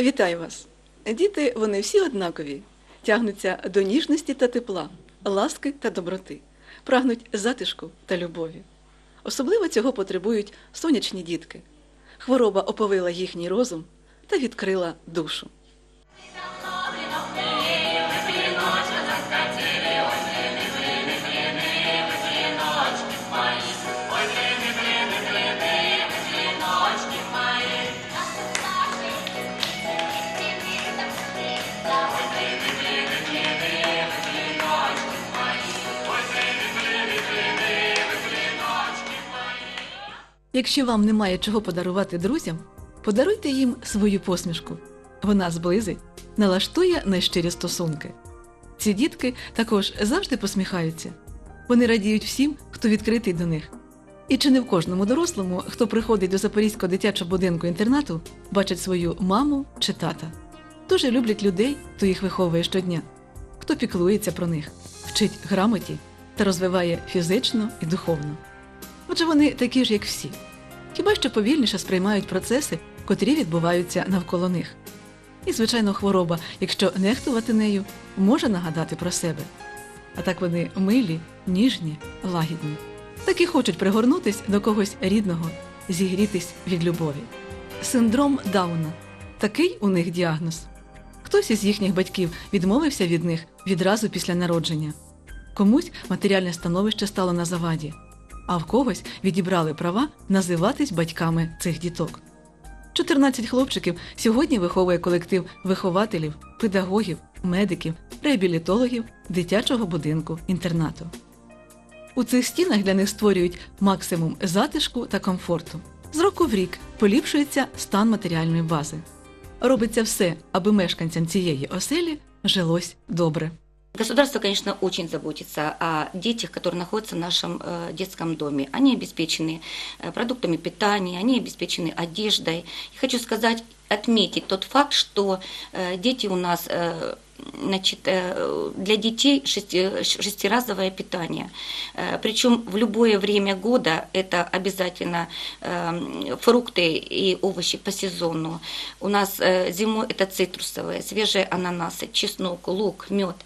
Вітаю вас! Діти, вони всі однакові, тягнуться до ніжності та тепла, ласки та доброти, прагнуть затишку та любові. Особливо цього потребують сонячні дітки. Хвороба оповила їхній розум та відкрила душу. Якщо вам немає чого подарувати друзям, подаруйте їм свою посмішку. Вона зблизить, налаштує найщирі стосунки. Ці дітки також завжди посміхаються. Вони радіють всім, хто відкритий до них. І чи не в кожному дорослому, хто приходить до Запорізького дитячого будинку інтернату, бачить свою маму чи тата. Дуже люблять людей, хто їх виховує щодня, хто піклується про них, вчить грамоті та розвиває фізично і духовно. Отже, вони такі ж, як всі. Хіба що повільніше сприймають процеси, котрі відбуваються навколо них. І, звичайно, хвороба, якщо нехтувати нею, може нагадати про себе. А так вони милі, ніжні, лагідні. Так і хочуть пригорнутись до когось рідного, зігрітись від любові. Синдром Дауна такий у них діагноз. Хтось із їхніх батьків відмовився від них відразу після народження. Комусь матеріальне становище стало на заваді, а в когось відібрали права називатись батьками цих діток. 14 хлопчиків сьогодні виховує колектив вихователів, педагогів, медиків, реабілітологів дитячого будинку інтернату. У цих стінах для них створюють максимум затишку та комфорту. З року в рік поліпшується стан матеріальної бази. Робиться все, аби мешканцям цієї оселі жилось добре. Государство, конечно, очень заботится о детях, которые находятся в нашем э, детском доме. Они обеспечены э, продуктами питания, они обеспечены одеждой. И хочу сказать, отметить тот факт, что э, дети у нас э, Значит, э, для детей шести- шестиразовое питание. Э, Причем в любое время года это обязательно э, фрукты и овощи по сезону. У нас зимой это цитрусовые, свежие ананасы, чеснок, лук, мед.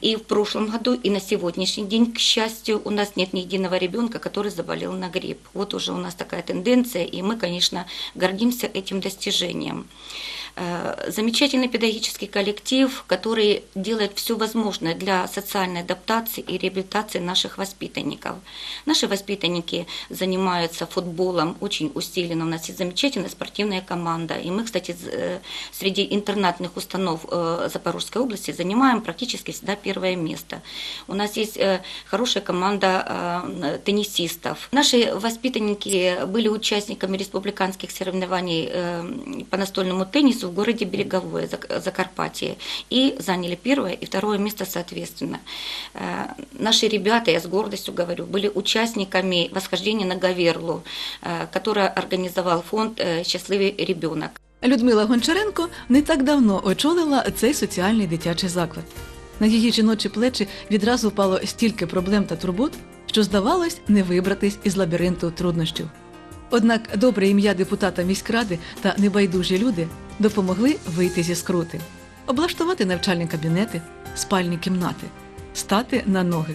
И в прошлом году, и на сегодняшний день, к счастью, у нас нет ни единого ребенка, который заболел на грипп. Вот уже у нас такая тенденция, и мы, конечно, гордимся этим достижением. Э, Замечательный педагогический коллектив, который делает все возможное для социальной адаптации и реабилитации наших воспитанников. Наши воспитанники занимаются футболом очень усиленно. У нас есть замечательная спортивная команда. И мы, кстати, э, среди интернатных установ э, Запорожской области занимаем практически всегда первое место. У нас есть хорошая команда теннисистов. Наши воспитанники были участниками республиканских соревнований по настольному теннису в городе Береговое, Зак- Закарпатье, и заняли первое и второе место соответственно. Э, Наши ребята, я с гордостью говорю, были участниками восхождения на Гаверлу, э, которое организовал фонд э, «Счастливый ребенок». Людмила Гончаренко не так давно очолила цей соціальний дитячий заклад. На її жіночі плечі відразу впало стільки проблем та турбот, що здавалось не вибратись із лабіринту труднощів. Однак добре ім'я депутата міськради та небайдужі люди допомогли вийти зі скрути, облаштувати навчальні кабінети, спальні кімнати, стати на ноги.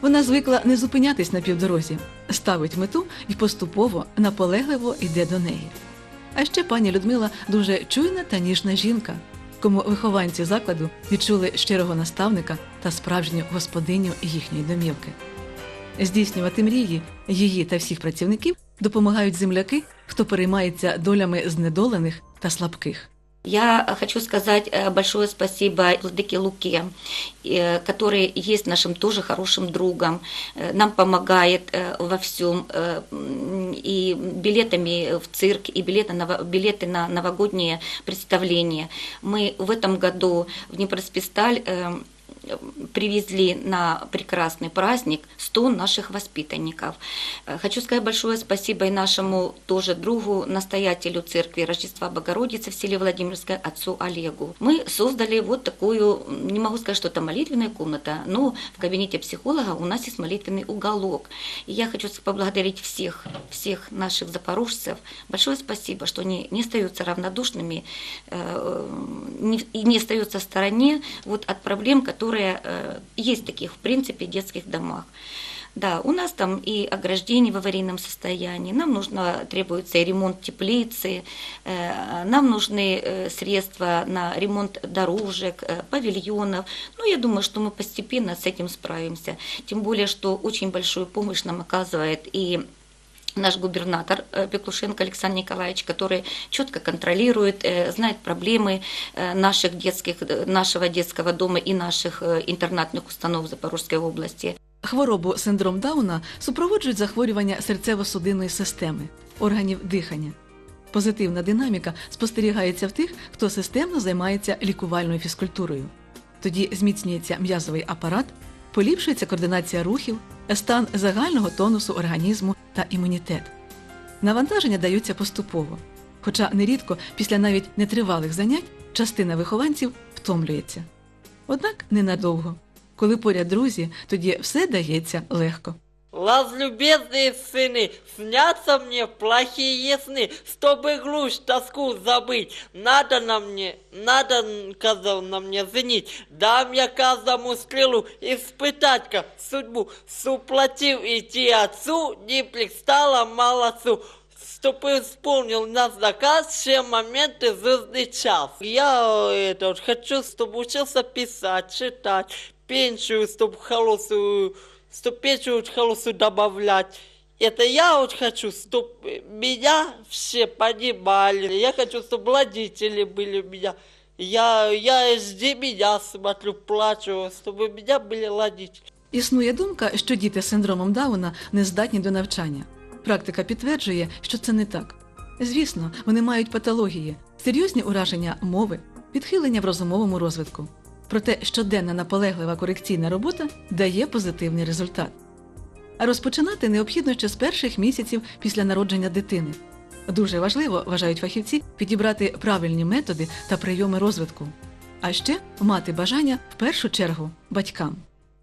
Вона звикла не зупинятись на півдорозі, ставить мету і поступово, наполегливо йде до неї. А ще пані Людмила дуже чуйна та ніжна жінка, кому вихованці закладу відчули щирого наставника та справжню господиню їхньої домівки. Здійснювати мрії її та всіх працівників допомагають земляки, хто переймається долями знедолених та слабких. Я хочу сказать э, большое спасибо Владыке Луке, э, который есть нашим тоже хорошим другом, э, нам помогает э, во всем, э, м, и билетами в цирк, и билеты на, ново- билеты на новогодние представления. Мы в этом году в Днепроспесталь э, привезли на прекрасный праздник 100 наших воспитанников. Э, Хочу сказать большое спасибо и нашему тоже другу, настоятелю церкви Рождества Богородицы в селе Владимирское, отцу Олегу. Мы создали вот такую, не могу сказать, что это молитвенная комната, но в кабинете психолога у нас есть молитвенный уголок. И я хочу поблагодарить всех, всех наших запорожцев. Большое спасибо, что они не остаются равнодушными э, не- и не остаются в стороне вот от проблем, которые э, есть в таких, в принципе, детских домах. Да, у нас там и ограждение в аварийном состоянии, нам нужно, требуется и ремонт теплицы, э, нам нужны э, средства на ремонт дорожек, э, павильонов. Ну, я думаю, что мы постепенно с этим справимся. Тем более, что очень большую помощь нам оказывает и наш губернатор э, Пеклушенко Александр Николаевич, который четко контролирует, э, знает проблемы э, наших детских, э, нашего детского дома и наших э, интернатных установ Запорожской области. Хворобу синдром Дауна супроводжують захворювання серцево-судинної системи, органів дихання. Позитивна динаміка спостерігається в тих, хто системно займається лікувальною фізкультурою. Тоді зміцнюється м'язовий апарат, поліпшується координація рухів, стан загального тонусу організму та імунітет. Навантаження даються поступово, хоча нерідко після навіть нетривалих занять частина вихованців втомлюється. Однак ненадовго. Коли поряд друзі, тоді все дається легко. Возлюбезные сыны, снятся мне плохие сны, чтобы глушь, тоску забыть. Надо на мне, надо, казал на мне зенить. Дам я каждому стрелу испытать как судьбу. Суплатив идти отцу, не стало молодцу. Чтобы исполнил нас заказ, все моменты звездный час. Я э, это, хочу, чтобы учился писать, читать, пенсию, чтобы холосую чтобы печь вот холосую добавлять. Это я вот хочу, чтобы меня все понимали. Я хочу, чтобы родители были у меня. Я, я жди меня смотрю, плачу, чтобы у меня были родители. Існує думка, що діти з синдромом Дауна не здатні до навчання. Практика підтверджує, що це не так. Звісно, вони мають патології, серйозні ураження мови, відхилення в розумовому розвитку. Проте щоденна наполеглива корекційна робота дає позитивний результат. А розпочинати необхідно ще з перших місяців після народження дитини. Дуже важливо, вважають фахівці, підібрати правильні методи та прийоми розвитку. А ще мати бажання в першу чергу батькам.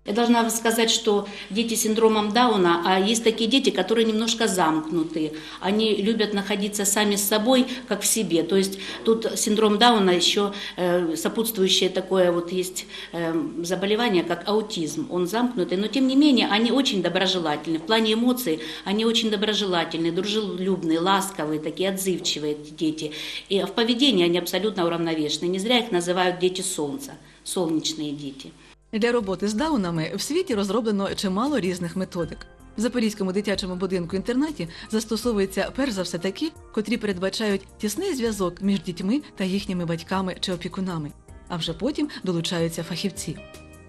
Я должна сказать, что дети с синдромом Дауна, а есть такие дети, которые немножко замкнутые. Они любят находиться сами с собой, как в себе. То есть тут синдром Дауна еще э, сопутствующее такое вот есть э, заболевание, как аутизм. Он замкнутый, но тем не менее они очень доброжелательны. В плане эмоций они очень доброжелательные, дружелюбные, ласковые, такие отзывчивые дети. И в поведении они абсолютно уравновешенные. Не зря их называют дети солнца, солнечные дети. Для роботи з даунами в світі розроблено чимало різних методик. В Запорізькому дитячому будинку інтернаті застосовуються перш за все такі, котрі передбачають тісний зв'язок між дітьми та їхніми батьками чи опікунами, а вже потім долучаються фахівці.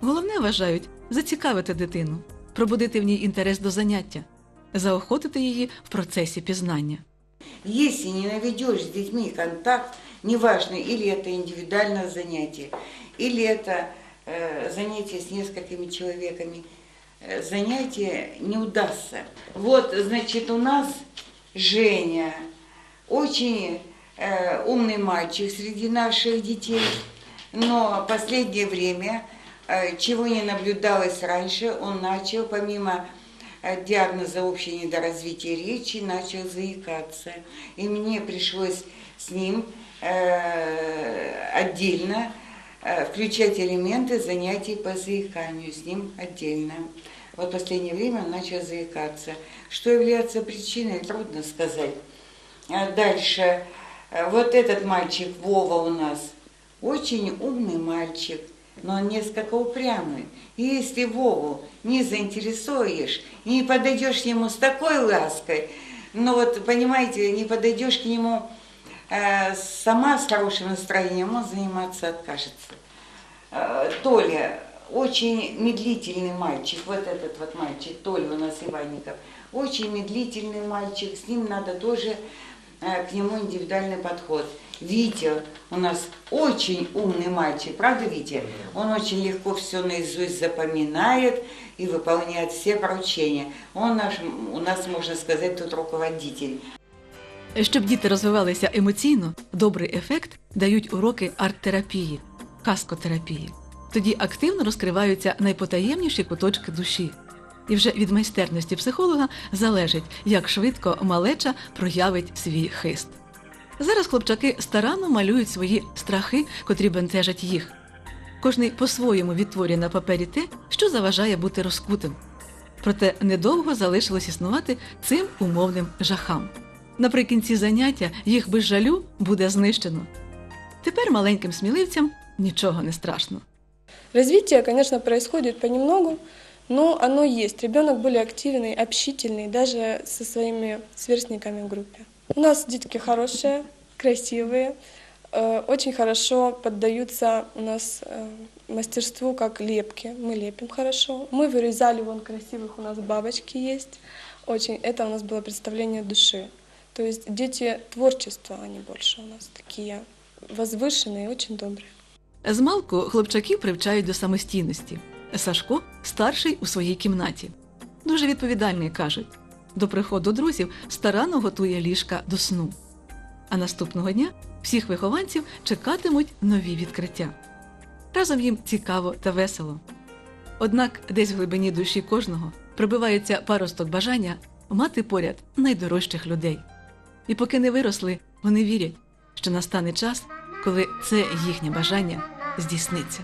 Головне вважають зацікавити дитину, пробудити в ній інтерес до заняття, заохотити її в процесі пізнання. Если не наведешь с детьми контакт, неважно, или это индивидуальное занятие, или это э, занятие с несколькими человеками, э, занятие не удастся. Вот, значит, у нас Женя, очень э, умный мальчик среди наших детей, но последнее время, э, чего не наблюдалось раньше, он начал, помимо э, диагноза общее недоразвитие речи, начал заикаться. И мне пришлось с ним э, отдельно э, включать элементы занятий по заиканию, с ним отдельно. Вот в последнее время он начал заикаться. Что является причиной, трудно сказать. А Дальше, э, вот этот мальчик Вова у нас, очень умный мальчик, но он несколько упрямый. И если Вову не заинтересуешь, не подойдешь к нему с такой лаской, ну вот, понимаете, не подойдешь к нему э, сама с хорошим настроением, он заниматься откажется. Э, Толя, очень медлительный мальчик, вот этот вот мальчик, Толя у нас Иванников, очень медлительный мальчик, с ним надо тоже э, к нему индивидуальный подход. Витя у нас очень умный мальчик, правда, Витя? Он очень легко все наизусть запоминает и выполняет все поручения. Он наш, у нас, можно сказать, тут руководитель. Щоб діти розвивалися емоційно, добрий ефект дають уроки арт-терапії, каскотерапії. Тоді активно розкриваються найпотаємніші куточки душі. І вже від майстерності психолога залежить, як швидко малеча проявить свій хист. Зараз хлопчаки старанно малюють свої страхи, котрі бентежать їх. Кожний по-своєму відтворює на папері те, що заважає бути розкутим. Проте недовго залишилось існувати цим умовним жахам. Наприкінці заняття їх без жалю буде знищено. Тепер маленьким сміливцям нічого не страшно. Развитие, конечно, происходит понемногу, но оно есть. Ребенок более активный, общительный, даже со своими сверстниками в группе. У нас детки хорошие, красивые, э, очень хорошо поддаются у нас э, мастерству как лепки. Мы лепим хорошо. Мы вырезали вон красивых, у нас бабочки есть. Очень, это у нас было представление души. То есть дети творчества, они больше у нас такие возвышенные, очень добрые. Змалку хлопчаків привчають до самостійності. Сашко старший у своїй кімнаті. Дуже відповідальний кажуть. До приходу друзів старанно готує ліжка до сну. А наступного дня всіх вихованців чекатимуть нові відкриття. Разом їм цікаво та весело. Однак десь в глибині душі кожного прибивається паросток бажання мати поряд найдорожчих людей. І поки не виросли, вони вірять, що настане час, коли це їхнє бажання здійсниться.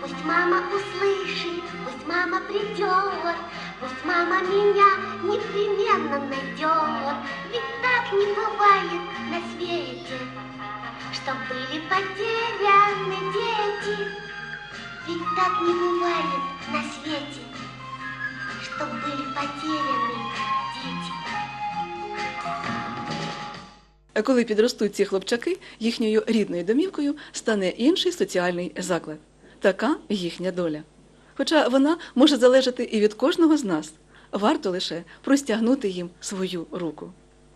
Пусть мама услышит, пусть мама придет, пусть мама меня непременно найдет. Ведь так не бывает на свете, чтоб были потеряны дети. Ведь так не бывает на свете, чтоб были потеряны дети. Коли підростуть ці хлопчаки, їхньою рідною домівкою стане інший соціальний заклад. Така їхня доля. Хоча вона може залежати і від кожного з нас, варто лише простягнути їм свою руку.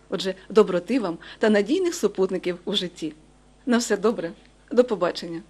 Отже, доброти вам та надійних супутників у житті. На все добре, до побачення.